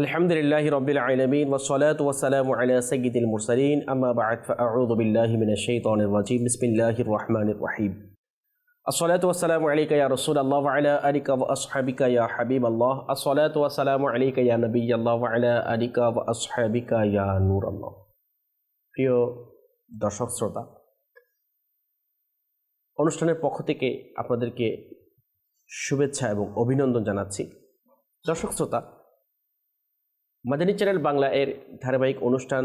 আলহামদুলিল্লাহ রবিল আলমিন ওসলাত ওসালাম আলিয়া সঈদুল মুরসলিন। আমাবাদ রহমান রাহিম আসলাত ওসালাম রহিম। আসসালাত ওয়াসালাম আলিকা ওয়া আসহাবিকা হাবিব আল্লাহ আসলাত ওসালাম আলাইকা নবী আল্লাহ আলিকা আসহাবিকা ইয়া নূর আল্লাহ প্রিয় দর্শক শ্রোতা, অনুষ্ঠানের পক্ষ থেকে আপনাদেরকে শুভেচ্ছা এবং অভিনন্দন জানাচ্ছি। দর্শক শ্রোতা মাদানী চ্যানেল বাংলা এর ধারাবাহিক অনুষ্ঠান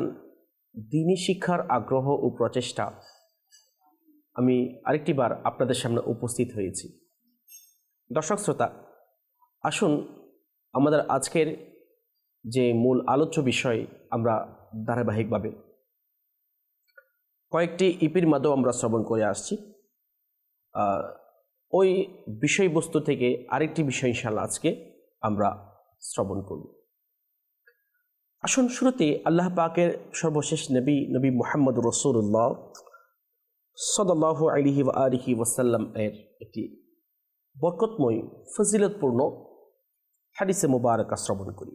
দিনী শিক্ষার আগ্রহ ও প্রচেষ্টা। আমি আরেকটি বার আপনাদের সামনে উপস্থিত হয়েছি। দর্শক শ্রোতা, আসুন আমাদের আজকের যে মূল আলোচ্য বিষয় আমরা ধারাবাহিকভাবে। কয়েকটি ইপির মাধ্যমে আমরা শ্রবণ করে আসছি। ওই বিষয়বস্তু থেকে আরেকটি বিষয় ইনশাল্লাহ আজকে আমরা শ্রবণ করব। আসুন শুরুতে আল্লাহ পাকের সর্বশেষ নবী নবী মোহাম্মদ রসুল্লাহ সদাল্লাহ আলিহি আলিহি ওয়াসাল্লাম এর একটি বরকতময়, ফজিলতপূর্ণ হাদিসে মুবারকা শ্রবণ করি।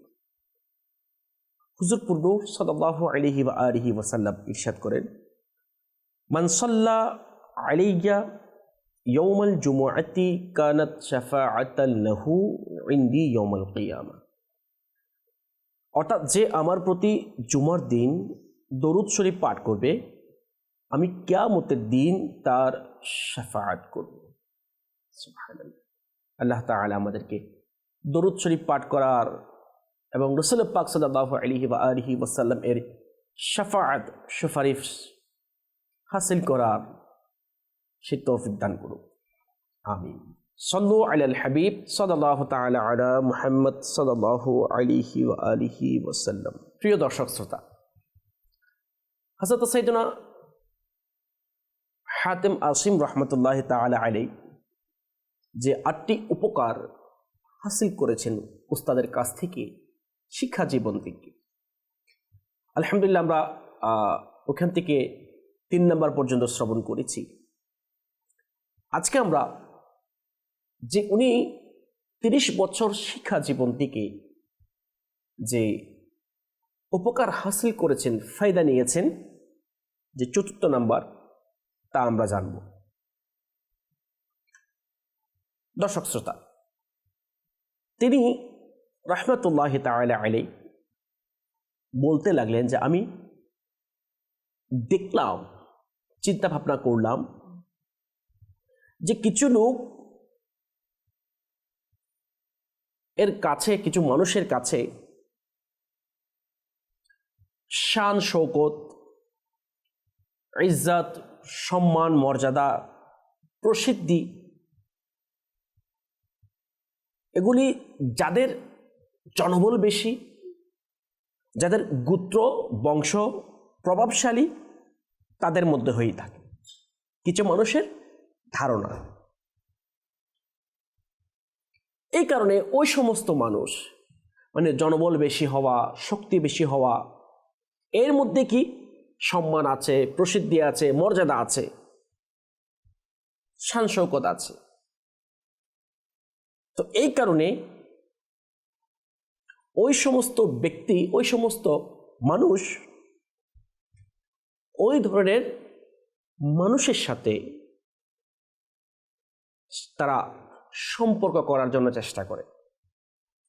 হুজুর পূর্ণ সদাল্লাহ আলিহি আলিহি ওয়াসাল্লাম ইরশাদ করেন মানসল্লা আলিয়া ইয়ৌমাল জুমুআতি কানাত শাফাআতাল লাহু ইনদি ইয়ৌমাল কিয়ামা। অর্থাৎ যে আমার প্রতি জুমার দিন দরুদ শরীফ পাঠ করবে, আমি কিয়ামতের দিন তার শাফাআত করব। আল্লাহ তাআলা আমাদেরকে দরুদ শরীফ পাঠ করার এবং রসুল পাক সাল্লাহ আলাইহি ওয়া আলিহি ওয়াসাল্লাম এর শাফাআত সুফারিফ হাসিল করার সে তৌফিক দান করুক। আমিন। সল্লু আলাল হাবিব সাল্লাল্লাহু তাআলা আলা মুহাম্মদ সাল্লাল্লাহু আলাইহি ওয়া আলিহি ওয়াসাল্লাম। প্রিয় দর্শক শ্রোতা সাইয়েদনা হাতেম আসিম রহমতুল্লাহ তাআলা আলাই যে আটটি উপকার হাসিল করেছেন উস্তাদের কাছ থেকে শিক্ষা জীবন থেকে। আলহামদুলিল্লাহ আমরা ওখান থেকে তিন নম্বর পর্যন্ত শ্রবণ করেছি। আজকে আমরা যে উনি তিরিশ বছর শিক্ষা জীবন থেকে যে উপকার হাসিল করেছেন, ফায়দা নিয়েছেন, যে চতুর্থ নাম্বার, তা আমরা জানব। দর্শক শ্রোতা, তিনি রহমতুল্লাহ আলী বলতে লাগলেন যে আমি দেখলাম চিন্তা ভাবনা করলাম যে কিছু লোক এর কাছে, কিছু মানুষের কাছে শান, শৌকত, ইজ্জাত, সম্মান, মর্যাদা, প্রসিদ্ধি, এগুলি যাদের জনবল বেশি, যাদের গোত্র, বংশ প্রভাবশালী, তাদের মধ্যে হয়েই থাকে। কিছু মানুষের ধারণা। এই কারণে ওই সমস্ত মানুষ মানে জনবল বেশি হওয়া, শক্তি বেশি হওয়া, এর মধ্যে কি সম্মান আছে, প্রসিদ্ধি আছে, মর্যাদা আছে? শানশৌকত আছে। তো এই কারণে ওই সমস্ত ব্যক্তি, ওই সমস্ত মানুষ ওই ধরনের মানুষের সাথে তারা সম্পর্ক করার জন্য চেষ্টা করে।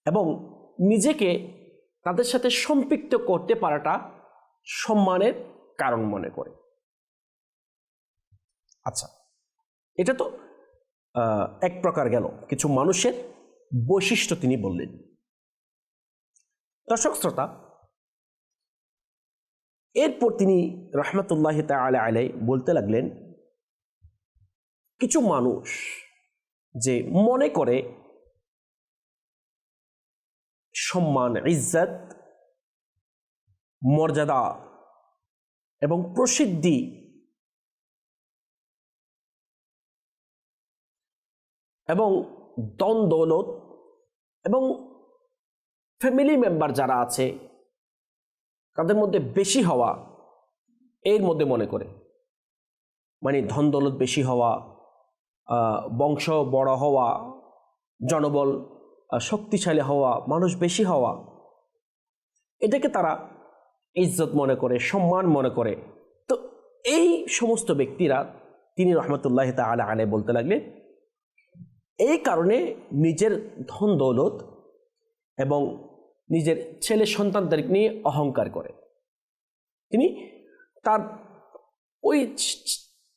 এবং নিজেকে তাদের সাথে সম্পৃক্ত করতে পারাটা সম্মানের কারণ মনে করে। আচ্ছা এটা তো এক প্রকার গেল। কিছু মানুষের বৈশিষ্ট্য তিনি বললেন। দর্শক, শ্রোতা, এরপর তিনি রহমতুল্লাহ তালা আলাই বলতে লাগলেন, কিছু মানুষ যে মনে করে সম্মান, ইজ্জত, মর্যাদা এবং প্রসিদ্ধি এবং দন দৌলত এবং ফ্যামিলি মেম্বার যারা আছে, তাদের মধ্যে বেশি হওয়া এর মধ্যে মনে করে। মানে ধন দৌলত বেশি হওয়া বংশ বড় হওয়া, জনবল শক্তিশালী হওয়া, মানুষ বেশি হওয়া, এটাকে তারা ইজ্জত মনে করে, সম্মান মনে করে। তো এই সমস্ত ব্যক্তিরা, তিনি রহমতুল্লাহ তালা আলে বলতে লাগলেন এই কারণে নিজের ধন দৌলত এবং নিজের ছেলে সন্তানদের নিয়ে অহংকার করে। তিনি তার ওই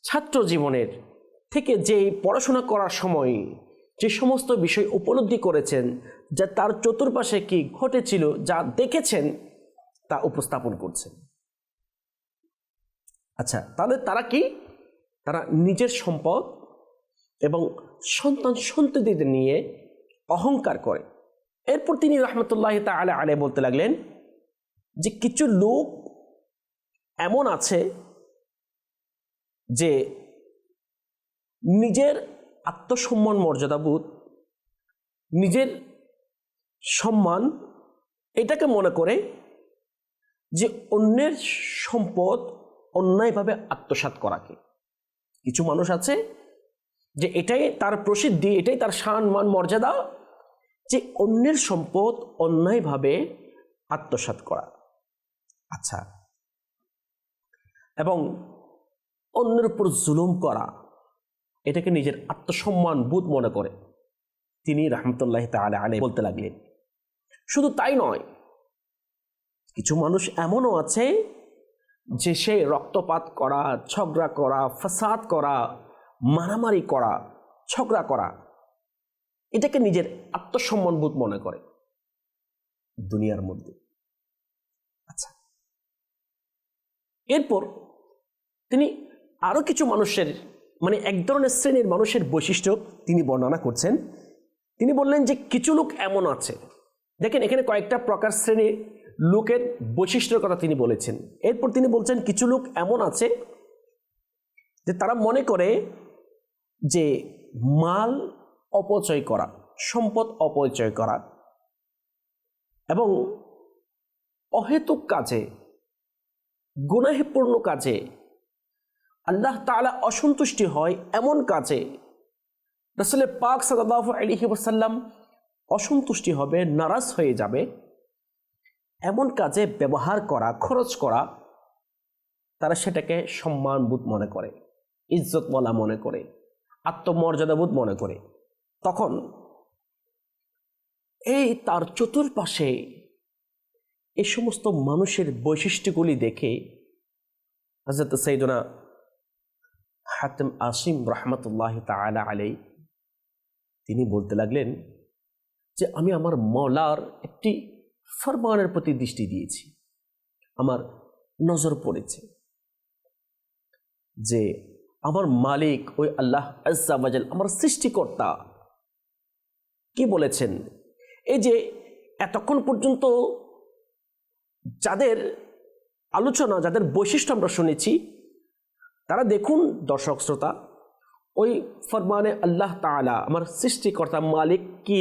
ছাত্র জীবনের থেকে যে পড়াশোনা করার সময় যে সমস্ত বিষয় উপলব্ধি করেছেন, যা তার চতুর্পাশে কি ঘটেছিল, যা দেখেছেন, তা উপস্থাপন করছেন। আচ্ছা তাহলে তারা কি? তারা নিজের সম্পদ এবং সন্তান সন্ততিদের নিয়ে অহংকার করে। এরপর তিনি রহমতুল্লাহ তালা আলে বলতে লাগলেন যে কিছু লোক এমন আছে যে নিজের আত্মসম্মান, মর্যাদাবোধ, নিজের সম্মান, এটাকে মনে করে যে অন্যের সম্পদ অন্যায়ভাবে আত্মসাৎ করাকে। কিছু মানুষ আছে যে এটাই তার প্রসিদ্ধি, এটাই তার সম্মান মান, মর্যাদা যে অন্যের সম্পদ অন্যায়ভাবে আত্মসাৎ করা। আচ্ছা। এবং অন্যের উপর জুলুম করা। এটাকে নিজের আত্মসম্মান বোধ মনে করে। তিনি রহমতুল্লাহ তালে আলে বলতে লাগলেন, শুধু তাই নয়, কিছু মানুষ এমনও আছে যে সে রক্তপাত করা, ঝগড়া করা, ফাসাদ করা, মারামারি করা, ঝগড়া করা, এটাকে নিজের আত্মসম্মানবোধ মনে করে দুনিয়ার মধ্যে। আচ্ছা। এরপর তিনি আরও কিছু মানুষের মানে এক ধরনের শ্রেণির মানুষের বৈশিষ্ট্য তিনি বর্ণনা করছেন। তিনি বললেন যে কিছু লোক এমন আছে। দেখেন, এখানে কয়েকটা প্রকার শ্রেণির লোকের বৈশিষ্ট্যের কথা তিনি বলেছেন। এরপর তিনি বলছেন, কিছু লোক এমন আছে যে তারা মনে করে যে মাল অপচয় করা, সম্পদ অপচয় করা এবং অহেতুক কাজে গুণাহেপূর্ণ কাজে আল্লাহ তাআলা অসন্তুষ্টি হয় এমন কাজে। রসুল পাক সাল্লাহ আলহি ওসাল্লাম অসন্তুষ্টি হবে, নারাজ হয়ে যাবে। এমন কাজে ব্যবহার করা, খরচ করা, তারা সেটাকে সম্মানবোধ মনে করে, ইজ্জতওয়ালা মনে করে, আত্মমর্যাদাবোধ মনে করে। তখন এই তার চতুর্পাশে এই সমস্ত মানুষের বৈশিষ্ট্যগুলি দেখে হজরত সৈদনা হাতেম আসিম রহমতুল্লাহ তালা আলাই তিনি বলতে লাগলেন যে, আমি আমার মলার একটি ফরমানের প্রতি দৃষ্টি দিয়েছি। আমার নজর পড়েছে যে, আমার মালিক ওই আল্লাহ আজাল আমার সৃষ্টিকর্তা। কি বলেছেন? এই যে, এতক্ষণ পর্যন্ত যাদের আলোচনা, যাদের বৈশিষ্ট্য আমরা শুনেছি তারা দেখুন দর্শক শ্রোতা, ওই ফরমানে আল্লাহ তালা আমার সৃষ্টিকর্তা মালিক কি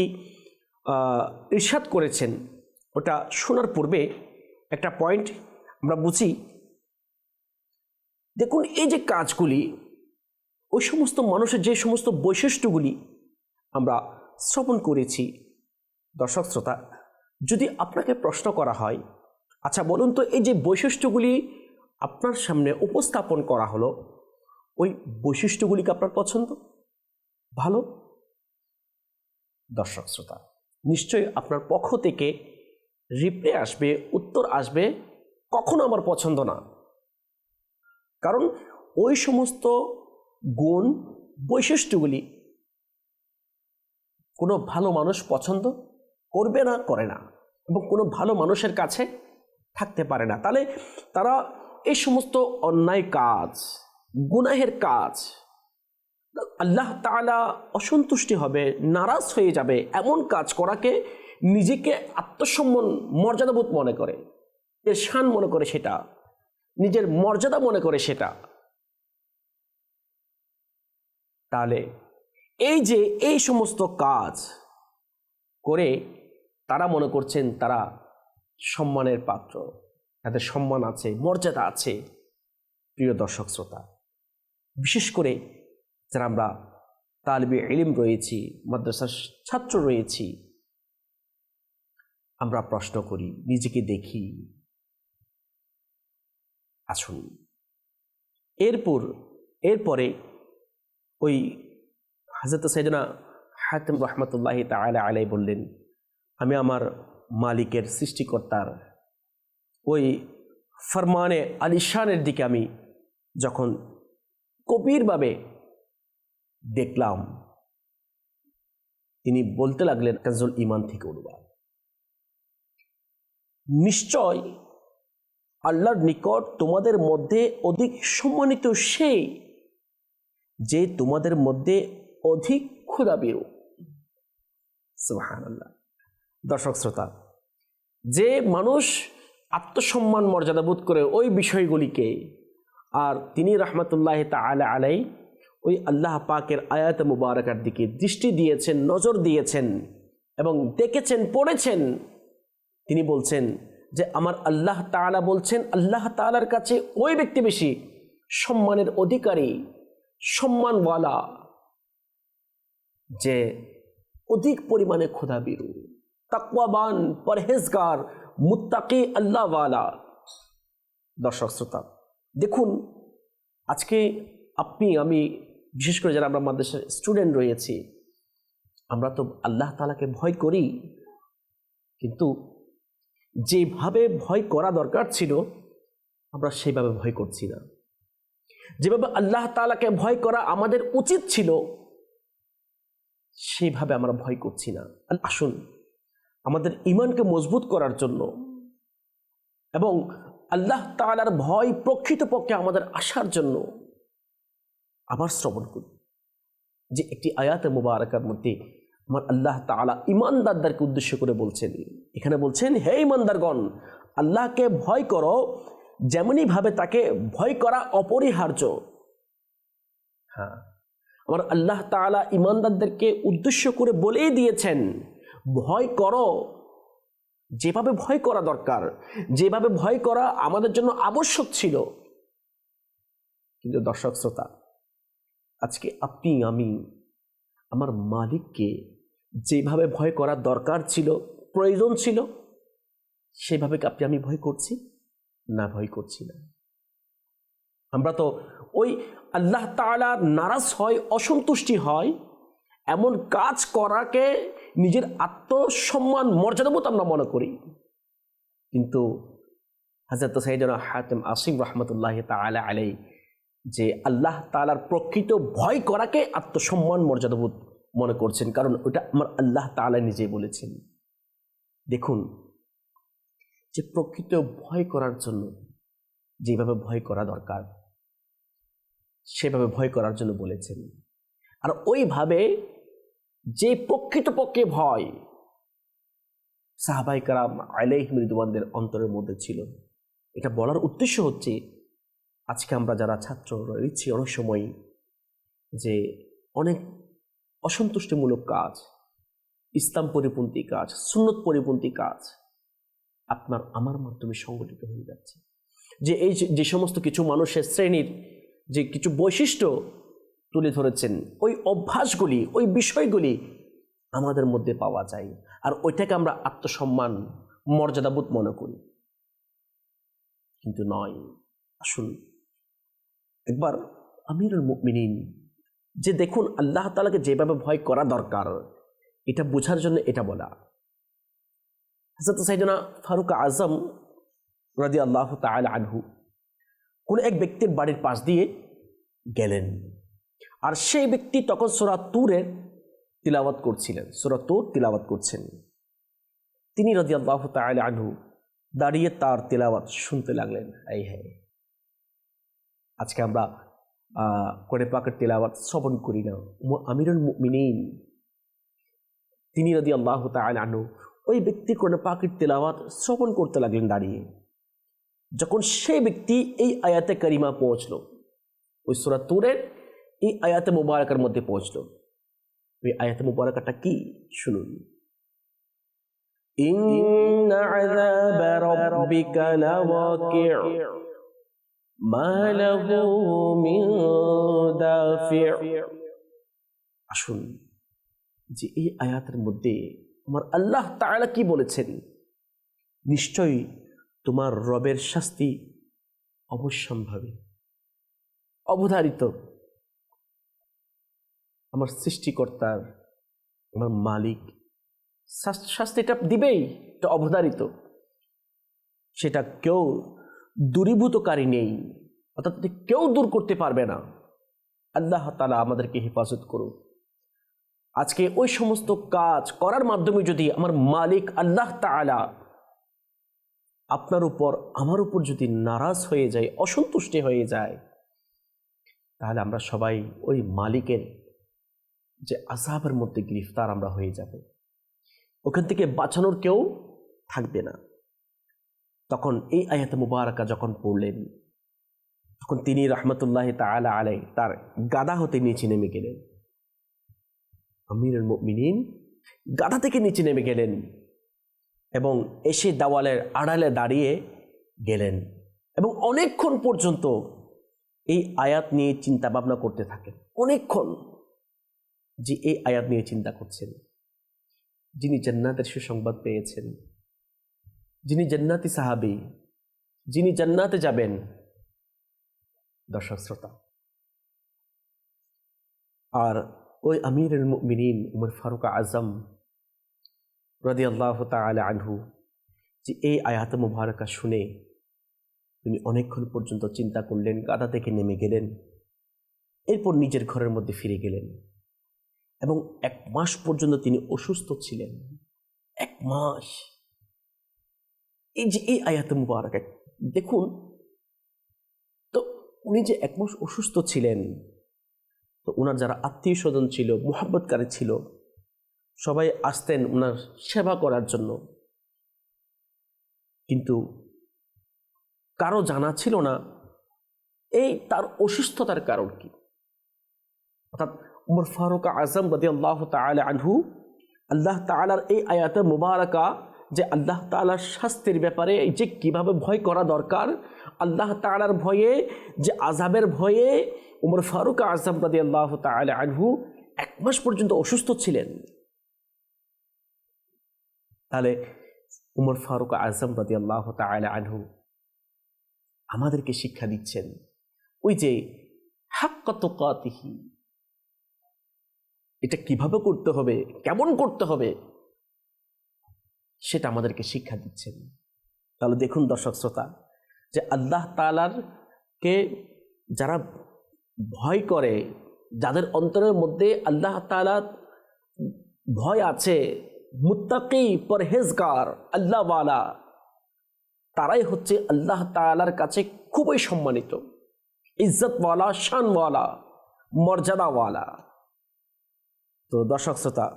ইরশাদ করেছেন, ওটা শোনার পূর্বে একটা পয়েন্ট আমরা বুঝি। দেখুন, এই যে কাজগুলি, ওই সমস্ত মানুষের যে সমস্ত বৈশিষ্ট্যগুলি আমরা শ্রবণ করেছি, দর্শক শ্রোতা, যদি আপনাকে প্রশ্ন করা হয় আচ্ছা বলুন তো, এই যে বৈশিষ্ট্যগুলি আপনার সামনে উপস্থাপন করা হলো, ওই বৈশিষ্ট্যগুলি কি আপনার পছন্দ? ভালো? দর্শক শ্রোতা, নিশ্চয়ই আপনার পক্ষ থেকে রিপ্লে আসবে, উত্তর আসবে, কখনো আমার পছন্দ না। কারণ ওই সমস্ত গুণ, বৈশিষ্ট্যগুলি কোনো ভালো মানুষ পছন্দ করবে না, করে না এবং কোনো ভালো মানুষের কাছে থাকতে পারে না। তাহলে তারা এই সমস্ত অন্যায় কাজ, গুনাহের কাজ, আল্লাহ তালা অসন্তুষ্টি হবে, নারাজ হয়ে যাবে এমন কাজ করাকে নিজেকে আত্মসম্মান, মর্যাদাবোধ মনে করে। এর শান মনে করে সেটা। নিজের মর্যাদা মনে করে সেটা। তাহলে এই যে এই সমস্ত কাজ করে তারা মনে করছেন তারা সম্মানের পাত্র। তাদের সম্মান আছে, মর্যাদা আছে, প্রিয় দর্শক শ্রোতা। বিশেষ করে যারা আমরা তালবে ইলিম রয়েছি, মাদ্রাসার ছাত্র রয়েছি, আমরা প্রশ্ন করি, নিজেকে দেখি। আসুন। এরপর, এরপরে ওই হাজরত সাইদনা হাতেম রহমতুল্লাহ তালা আলাই বললেন, আমি আমার মালিকের সৃষ্টিকর্তার ওই ফরমানে আলিশানের দিকে আমি যখন গভীরভাবে দেখলাম, তিনি বলতে লাগলেন, কাজল ইমান থেকে অনুবাদ নিশ্চয় আল্লাহর নিকট তোমাদের মধ্যে অধিক সম্মানিত সে যে তোমাদের মধ্যে অধিক ক্ষুদাবিরু সুবাহান আল্লাহ দর্শক, শ্রোতা, যে মানুষ আত্মসম্মান মর্যাদা বোধ করে ওই বিষয়গুলিকে আর তিনি রহমতুল্লাহ তালা আলাই ওই আল্লাহ পাকের আয়াত মুবারকার দিকে দৃষ্টি দিয়েছেন, নজর দিয়েছেন এবং দেখেছেন, পড়েছেন। তিনি বলছেন যে, আমার আল্লাহ তাআলা বলছেন, আল্লাহ তাআলার কাছে ওই ব্যক্তি বেশি সম্মানের অধিকারী, সম্মানওয়ালা যে অধিক পরিমাণে ক্ষুধাবিরু তাকওয়াবান, পরহেজগার মুত্তাকি আল্লাহওয়ালা দর্শক শ্রোতা, দেখুন, আজকে আপনি, আমি, বিশেষ করে যারা আমরা মাদ্রাসার স্টুডেন্ট রয়েছি, আমরা তো আল্লাহ তালাকে ভয় করি, কিন্তু যেভাবে ভয় করা দরকার ছিল, আমরা সেভাবে ভয় করছি না। যেভাবে আল্লাহ তালাকে ভয় করা আমাদের উচিত ছিল, সেইভাবে আমরা ভয় করছি না। আসুন আমাদের ইমানকে মজবুত করার জন্য। এবং আল্লাহ তালার ভয় প্রকৃতপক্ষে আমাদের আসার জন্য আবার শ্রবণ করি। যে একটি আয়াতে মুবারকার মধ্যে আমার আল্লাহ তালা ইমানদারদারকে উদ্দেশ্য করে বলছেন। এখানে বলছেন, হে ইমানদারগণ আল্লাহকে ভয় করো যেমনইভাবে তাকে ভয় করা অপরিহার্য। হ্যাঁ আমার আল্লাহ তালা ইমানদারদেরকে উদ্দেশ্য করে বলেই দিয়েছেন। ভয় করো। যেভাবে ভয় করা দরকার, যেভাবে ভয় করা আমাদের জন্য আবশ্যক ছিল। কিন্তু দর্শক শ্রোতা, আজকে আপনি, আমি, আমার মালিককে যেভাবে ভয় করা দরকার ছিল, প্রয়োজন ছিল, সেভাবে আপনি আমি ভয় করছি? না, ভয় করছি না। আমরা তো ওই আল্লাহ তালা নারাজ হয়, অসন্তুষ্টি হয়, এমন কাজ করাকে নিজের আত্মসম্মান মর্যাদাবোধ আমরা মনে করি। কিন্তু হাজরত সাইদনা হাতেম আসিম রহমতুল্লাহ তালা আলাই যে আল্লাহ তালার প্রকৃত ভয় করাকে আত্মসম্মান মর্যাদাবোধ মনে করছেন। কারণ ওটা আমার আল্লাহ তালা নিজে বলেছেন। দেখুন, যে প্রকৃত ভয় করার জন্য, যেভাবে ভয় করা দরকার, সেভাবে ভয় করার জন্য বলেছেন। আর ওইভাবে যে প্রকৃতপক্ষে ভয় সাহাবাই কারাম আলাইহ মৃদুবানদের অন্তরের মধ্যে ছিল। এটা বলার উদ্দেশ্য হচ্ছে, আজকে আমরা যারা ছাত্র রয়েছি অনেক সময় যে অনেক অসন্তুষ্টিমূলক কাজ, ইসলাম পরিপন্থী কাজ, সুন্নত পরিপন্থী কাজ আপনার আমার মাধ্যমে সংগঠিত হয়ে যাচ্ছে। যে এই যে সমস্ত কিছু মানুষের শ্রেণির যে কিছু বৈশিষ্ট্য তুলে ধরেছেন। ওই অভ্যাসগুলি, ওই বিষয়গুলি আমাদের মধ্যে পাওয়া যায়। আর ওইটাকে আমরা আত্মসম্মান, মর্যাদাবোধ মনে করি। কিন্তু নয়। আসুন, একবার আমিরুল মুমিনিন, যে দেখুন আল্লাহ তালাকে যেভাবে ভয় করা দরকার, এটা বোঝার জন্য এটা বলা। হাজরত সাইদনা ফারুক আজম রাজি আল্লাহ তাল আনহু কোনো এক ব্যক্তির বাড়ির পাশ দিয়ে গেলেন। আর সেই ব্যক্তি তখন সোরা তুরের তিলাওয়াত করছিলেন। সোরা তুর তিলাওয়াত করছেন। তিনি রাজি আল্লাহ তাল আনহু দাঁড়িয়ে তার তিলাওয়াত শুনতে লাগলেন। এই হ্যাঁ। আজকে আমরা করে পাকের তেলাওয়াত শ্রবণ করি না। আমিরুল মিনীন তিনি রাদি আল্লাহ তালু ওই ব্যক্তি কোরআন পাকের তেলাওয়াত শ্রবণ করতে লাগলেন দাঁড়িয়ে। যখন সেই ব্যক্তি এই আয়াতে করিমা পৌঁছল, ওই সুরা তুরের এই আয়াতে মুবারকার মধ্যে পৌঁছলো ওই আয়াতে মুবারকাটা কি শুনুন إن عذاب ربك لواقع ما له من دافع আসুন যে এই আয়াতের মধ্যে আমার আল্লাহ তাআলা কি বলেছেন নিশ্চয়ই তোমার রবের শাস্তি অবশ্যম্ভাবী অবধারিত আমার সৃষ্টিকর্তার, আমার মালিক, শাস- শাস্তিটা দিবেই, এটা অবধারিত। সেটা কেউ দূরীভূতকারী নেই, অর্থাৎ কেউ দূর করতে পারবে না। আল্লাহ তালা আমাদেরকে হেফাজত করুন। আজকে ওই সমস্ত কাজ করার মাধ্যমে যদি আমার মালিক আল্লাহ তালা আপনার উপর, আমার উপর যদি নারাজ হয়ে যায়, অসন্তুষ্টি হয়ে যায়, তাহলে আমরা সবাই ওই মালিকের যে আসাবের মধ্যে গ্রেফতার আমরা হয়ে যাব। ওখান থেকে বাঁচানোর কেউ থাকবে না। তখন এই আয়াত মুবারকা যখন পড়লেন, তখন তিনি রহমতুল্লাহ তালা আলাই তার গাদা হতে নিচে নেমে গেলেন। আমিরুল মিনিন গাদা থেকে নিচে নেমে গেলেন এবং এসে দেওয়ালের আড়ালে দাঁড়িয়ে গেলেন এবং অনেকক্ষণ পর্যন্ত এই আয়াত নিয়ে চিন্তা ভাবনা করতে থাকেন। অনেকক্ষণ। যে এই আয়াত নিয়ে চিন্তা করছেন। যিনি জান্নাতের সুসংবাদ পেয়েছেন। যিনি জান্নাতি সাহাবি, যিনি জান্নাতে যাবেন, দর্শক শ্রোতা। আর ওই আমির মিনীন উমর ফারুক আজম রদি আল্লাহ তালা আনহু যে এই আয়াত মুবারকা শুনে তিনি অনেকক্ষণ পর্যন্ত চিন্তা করলেন, গাদা থেকে নেমে গেলেন। এরপর নিজের ঘরের মধ্যে ফিরে গেলেন। এবং এক মাস পর্যন্ত তিনি অসুস্থ ছিলেন। এক মাস। এই যে, এই আয়াত মুবারক দেখুন, তো উনি যে এক মাস অসুস্থ ছিলেন, তো ওনার যারা আত্মীয় স্বজন ছিল, মোহাব্বতকারী ছিল, সবাই আসতেন ওনার সেবা করার জন্য। কিন্তু কারও জানা ছিল না, এই তার অসুস্থতার কারণ কি? অর্থাৎ উমর ফারুক আজম রদি আল্লাহ তালা আনহু, আল্লাহ তালার এই আয়াতে মুবারকা যে আল্লাহ তালার শাস্তির ব্যাপারে যে কীভাবে ভয় করা দরকার, আল্লাহ তালার ভয়ে, যে আজাবের ভয়ে উমর ফারুক আজম রদি আল্লাহ তালা আনহু এক মাস পর্যন্ত অসুস্থ ছিলেন। তাহলে উমর ফারুক আজম রদি আল্লাহ তালা আনহু আমাদেরকে শিক্ষা দিচ্ছেন, ওই যে হাক্কাত এটা কীভাবে করতে হবে? কেমন করতে হবে? সেটা আমাদেরকে শিক্ষা দিচ্ছেন। তাহলে দেখুন দর্শক শ্রোতা, যে আল্লাহ তালার কে যারা ভয় করে, যাদের অন্তরের মধ্যে আল্লাহ তালা ভয় আছে, মুত্তাকি, পরহেজগার, আল্লাহওয়ালা, তারাই হচ্ছে আল্লাহ তালার কাছে খুবই সম্মানিত। ইজ্জতওয়ালা, শানওয়ালা, মর্যাদাওয়ালা। তো দর্শক শ্রোতা,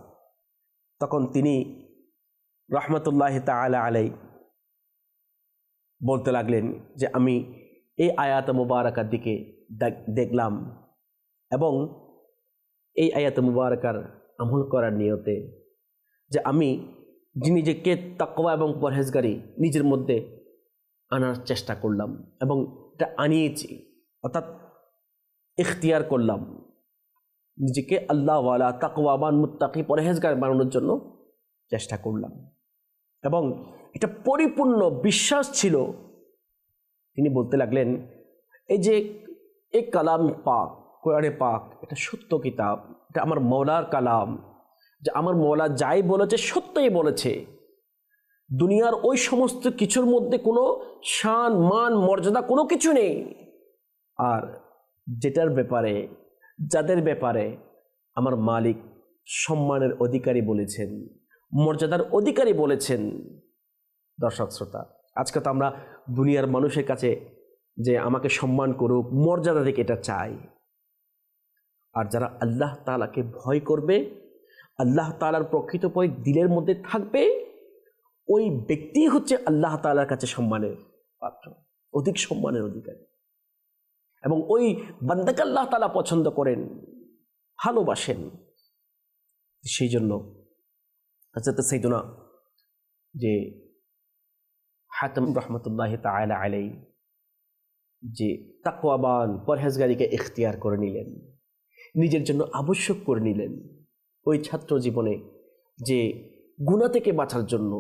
তখন তিনি রহমতুল্লাহ তালা আলাই বলতে লাগলেন যে, আমি এই আয়াত মুবারকার দিকে দেখলাম এবং এই আয়াত মুবারকার আমল করার নিয়তে যে, আমি নিজেকে তাকওয়া এবং পরহেজগারি নিজের মধ্যে আনার চেষ্টা করলাম এবং এটা আনিয়েছি, অর্থাৎ ইখতিয়ার করলাম নিজেকে আল্লাহওয়ালা তাকওয়াবান মুত্তাকি পরহেজগার বানানোর জন্য চেষ্টা করলাম। এবং এটা পরিপূর্ণ বিশ্বাস ছিল। তিনি বলতে লাগলেন, এই যে এই কালাম পাক, কোরআনে পাক, এটা সত্য কিতাব, এটা আমার মৌলার কালাম, যে আমার মৌলা যাই বলেছে, সত্যই বলেছে। দুনিয়ার ওই সমস্ত কিছুর মধ্যে কোনো শান, মান, মর্যাদা কোনো কিছু নেই। আর যেটার ব্যাপারে যাদের ব্যাপারে আমার মালিক সম্মানের অধিকারী বলেছেন, মর্যাদার অধিকারী বলেছেন, দর্শক শ্রোতা, আজকে তো আমরা দুনিয়ার মানুষের কাছে যে আমাকে সম্মান করুক, মর্যাদা থেকে এটা চাই। আর যারা আল্লাহ তালাকে ভয় করবে, আল্লাহ তালার প্রকৃত পয় দিলের মধ্যে থাকবে, ওই ব্যক্তি হচ্ছে আল্লাহ তালার কাছে সম্মানের পাত্র, অধিক সম্মানের অধিকারী। এবং ওই বান্দাকে আল্লাহ তালা পছন্দ করেন, ভালোবাসেন। সেই জন্য হজরত সৈদুনা যে হাতম রহমতুল্লাহ তালা আলাই যে তাকওয়াবান, পরহেজগারিকে ইখতিয়ার করে নিলেন, নিজের জন্য আবশ্যক করে নিলেন, ওই ছাত্র জীবনে যে গুণা থেকে বাঁচার জন্য,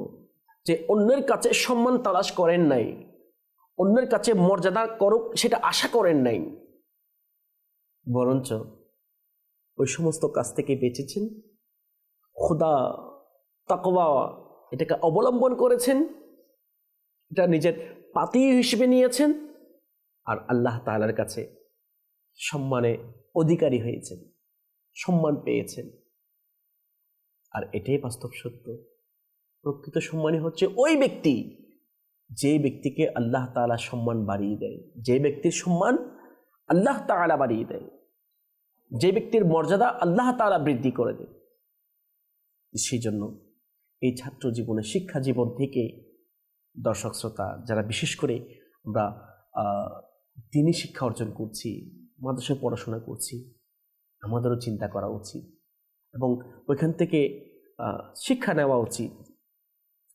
যে অন্যের কাছে সম্মান তালাশ করেন নাই অন্যের কাছে মর্যাদা করুক, সেটা আশা করেন নাই। বরঞ্চ ওই সমস্ত কাজ থেকে বেঁচেছেন। খোদা তাকবা এটাকে অবলম্বন করেছেন। এটা নিজের পাতি হিসেবে নিয়েছেন আর আল্লাহ তাআলার কাছে সম্মানে অধিকারী হয়েছেন, সম্মান পেয়েছেন। আর এটাই বাস্তব সত্য। প্রকৃত সম্মানই হচ্ছে ওই ব্যক্তি যে ব্যক্তিকে আল্লাহ তাআলা সম্মান বাড়িয়ে দেয়, যে ব্যক্তির সম্মান আল্লাহ তাআলা বাড়িয়ে দেয়, যে ব্যক্তির মর্যাদা আল্লাহ তাআলা বৃদ্ধি করে দেয়। সেই জন্য এই ছাত্র জীবনে শিক্ষা জীবন থেকে দর্শক শ্রোতা, যারা বিশেষ করে আমরা দিনী শিক্ষা অর্জন করছি, মাদ্রাসায় পড়াশোনা করছি, আমাদেরও চিন্তা করা উচিত এবং ওইখান থেকে শিক্ষা নেওয়া উচিত,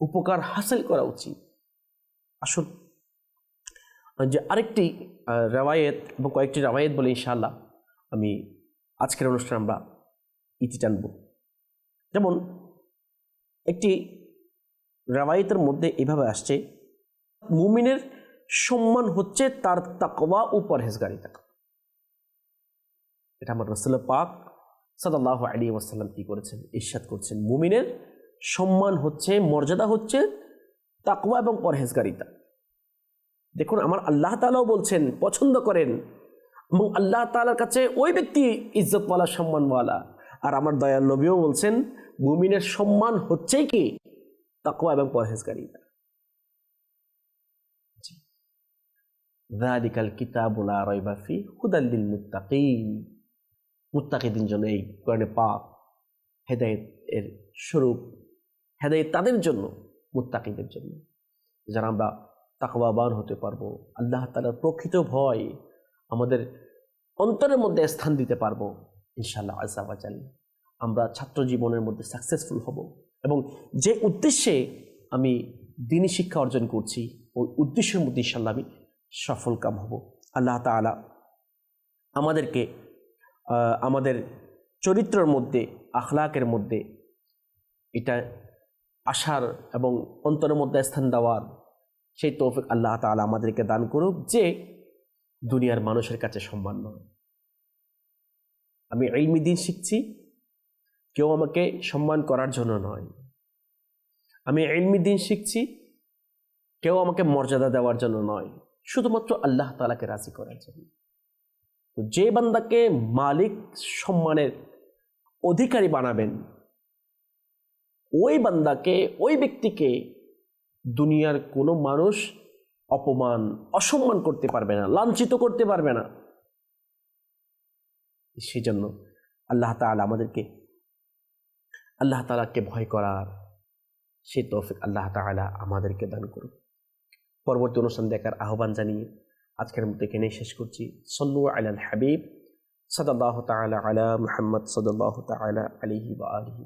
উপকার হাসিল করা উচিত। আসল যে আরেকটি রেওয়ায়েত এবং কয়েকটি রেওয়ায়েত বলে ইনশাআল্লাহ, আমি আজকের অনুষ্ঠানে আমরা ইতি টানব। যেমন, একটি রেওয়ায়েতের মধ্যে এভাবে আসছে, মুমিনের সম্মান হচ্ছে তার তাকওয়া ও পরহেজগারিতা এটা আমার রসুল পাক সাদাল্লাহ আলী ওয়াসাল্লাম কি করেছেন? ইরশাদ করছেন। মুমিনের সম্মান হচ্ছে, মর্যাদা হচ্ছে তাকওয়া এবং পরহেজগারিতা। দেখুন, আমার আল্লাহ তালাও বলছেন, পছন্দ করেন। এবং আল্লাহ তালার কাছে ওই ব্যক্তি ইজ্জতওয়ালা, সম্মানওয়ালা। আর আমার দয়াল নবীও বলছেন, মুমিনের সম্মান হচ্ছেই কি? তাকুয়া এবং পরহেজগারিতা। যালিকাল কিতাবুল লা রাইবা ফি হুদাল লিল মুত্তাকিন। জন্য এই কোরআনে পাক হেদায়েত এর স্বরূপ, হেদায়েত তাদের জন্য। মুত্তাকিদের জন্য। যারা আমরা তাকওয়াবান হতে পারব, আল্লাহ তাআলার প্রকৃত ভয় আমাদের অন্তরের মধ্যে স্থান দিতে পারব, ইনশাআল্লাহ আজাল আমরা ছাত্র জীবনের মধ্যে সাকসেসফুল হব এবং যে উদ্দেশ্যে আমি দিনী শিক্ষা অর্জন করছি, ওই উদ্দেশ্যের মধ্যে ইনশাল্লাহ আমি সফল কাম হব। আল্লাহ তাআলা আমাদেরকে আমাদের চরিত্রের মধ্যে, আখলাকের মধ্যে এটা আসার এবং অন্তরের মধ্যে স্থান দেওয়ার সেই তৌফিক আল্লাহ তাআলা আমাদেরকে দান করুক যে দুনিয়ার মানুষের কাছে সম্মান নয়। আমি ইলমি দিন শিখছি, কেউ আমাকে সম্মান করার জন্য নয়। আমি ইলমি দিন শিখছি, কেউ আমাকে মর্যাদা দেওয়ার জন্য নয়। শুধুমাত্র আল্লাহ তালাকে রাজি করার জন্য। তো যে বান্দাকে মালিক সম্মানের অধিকারী বানাবেন ওই বান্দাকে, ওই ব্যক্তিকে দুনিয়ার কোনো মানুষ অপমান, অসম্মান করতে পারবে না, লাঞ্ছিত করতে পারবে না। সেই জন্য আল্লাহ তাআলা আমাদেরকে, আল্লাহ তাআলাকে ভয় করার সেই তৌফিক আল্লাহ তাআলা আমাদেরকে দান করুন। পরবর্তী অনুষ্ঠান দেখার আহ্বান জানিয়ে আজকের মতো এখানেই শেষ করছি। সল্লু আলাল হাবিব, সাদাল্লাহ তাআলা আলা মুহাম্মদ সাদাল্লাহ তাআলা আলাইহি ওয়া আলিহি